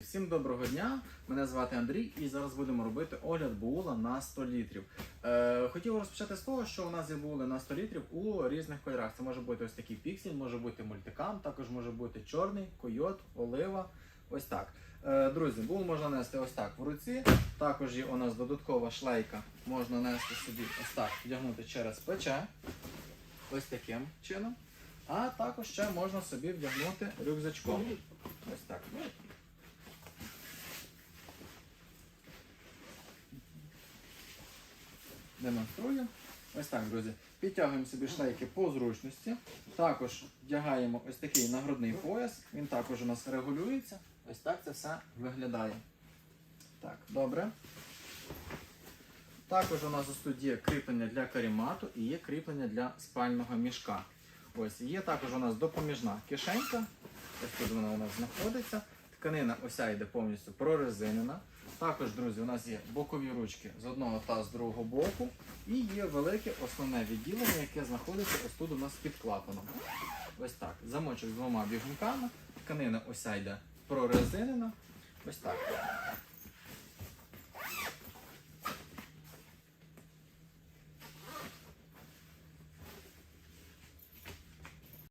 Всім доброго дня! Мене звати Андрій, і зараз будемо робити огляд буула на 100 літрів. Е, хотів розпочати з того, що у нас є буули на 100 літрів у різних кольорах. Це може бути ось такий піксель, може бути мультикам, також може бути чорний, койот, олива. Ось так. Е, друзі, бул можна нести ось так в руці. Також є у нас додаткова шлейка. Можна нести собі ось так, вдягнути через плече. Ось таким чином. А також ще можна собі вдягнути рюкзачком. Ось так. Демонструю. Ось так, друзі. Підтягуємо собі шлейки по зручності. Також вдягаємо ось такий нагрудний пояс. Він також у нас регулюється. Ось так це все виглядає. Так, добре. Також у нас ось тут є кріплення для карімату і є кріплення для спального мішка. Ось є також у нас допоміжна кишенька. Ось тут вона у нас знаходиться. Тканина ося йде повністю прорезинена. Також, друзі, у нас є бокові ручки з одного та з другого боку. І є велике основне відділення, яке знаходиться ось тут у нас під клапаном. Ось так. Замочок з двома бігунками. Тканина ося йде прорезинена. Ось так.